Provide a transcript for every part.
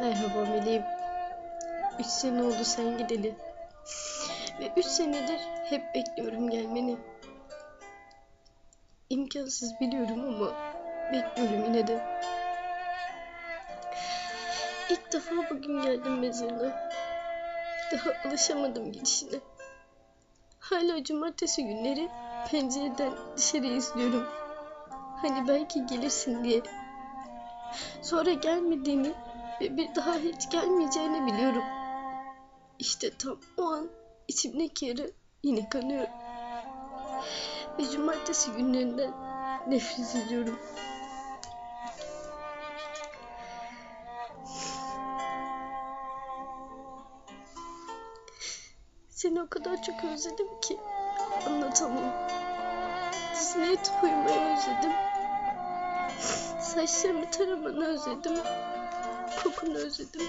Merhaba Meleğim. Üç sene oldu sen gideli. Ve üç senedir hep bekliyorum gelmeni. İmkansız biliyorum ama bekliyorum yine de. İlk defa bugün geldim mezarına. Daha alışamadım gidişine. Hala cumartesi günleri pencereden dışarı izliyorum. Hani belki gelirsin diye. Sonra gelmediğini ve bir daha hiç gelmeyeceğini biliyorum. İşte tam o an içimdeki yara yine kanıyor. Ve cumartesi günlerinden nefret ediyorum. Seni o kadar çok özledim ki anlatamam. Dizine uyumayı özledim. Saçlarımı taramanı özledim. Kokunu özledim.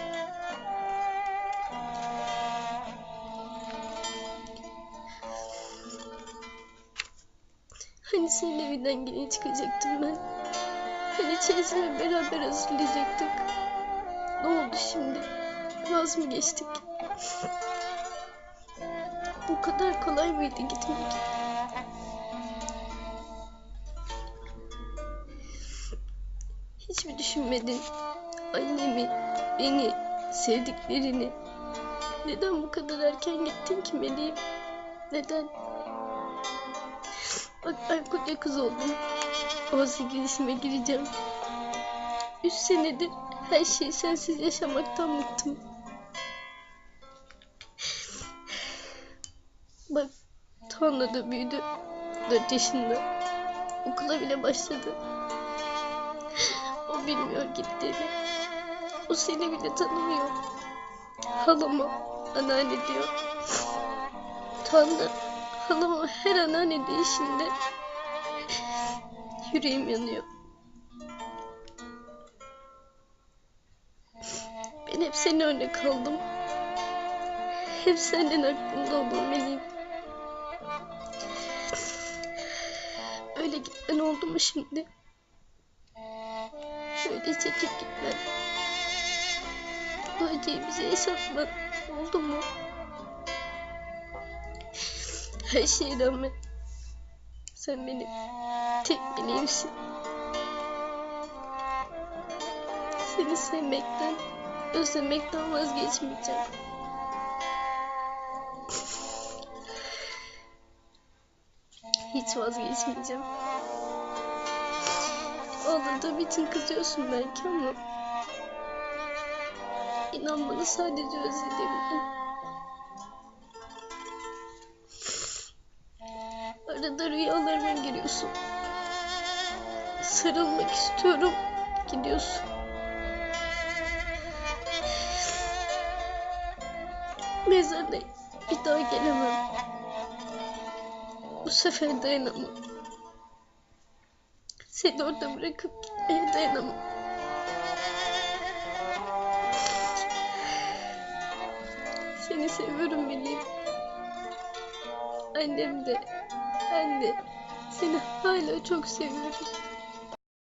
Hani senin evinden yine çıkacaktım ben. Hani çeyizleri beraber hazırlayacaktık. Ne oldu şimdi? Vaz mı geçtik? Bu kadar kolay mıydı gitmek? Hiç mi düşünmedin? Annemi, beni, sevdiklerini. Neden bu kadar erken gittin ki Meleğim? Neden? Bak ben koca kız oldum. 18 gireceğim. Üç senedir her şeyi sensiz yaşamaktan bıktım. Bak Tuana da büyüdü. 4 yaşında. Okula bile başladı. O bilmiyor gittiğini. O seni bile tanımıyor. Halama anneanne diyor. Tuana halama her anneanne değişinde yüreğim yanıyor. Ben hep seni örnek aldım. Hep senden aklımda Melih'im. Öyle gitmen oldu mu şimdi? Öyle çekip gitmen. Bize yaşatman oldu mu? Her şeye rağmen sen benim tek meleğimsin. Seni sevmekten, özlemekten vazgeçmeyeceğim. Hiç vazgeçmeyeceğim. Ağladığım için kızıyorsun belki ama inan bana sadece özlediğimden. Arada rüyalarıma giriyorsun. Sarılmak istiyorum. Gidiyorsun. Mezarda bir daha gelemem. Bu sefer dayanamam. Seni orada bırakıp gitmeye dayanamam. Seviyorum Melih. Annem de, de seni hala çok seviyorum.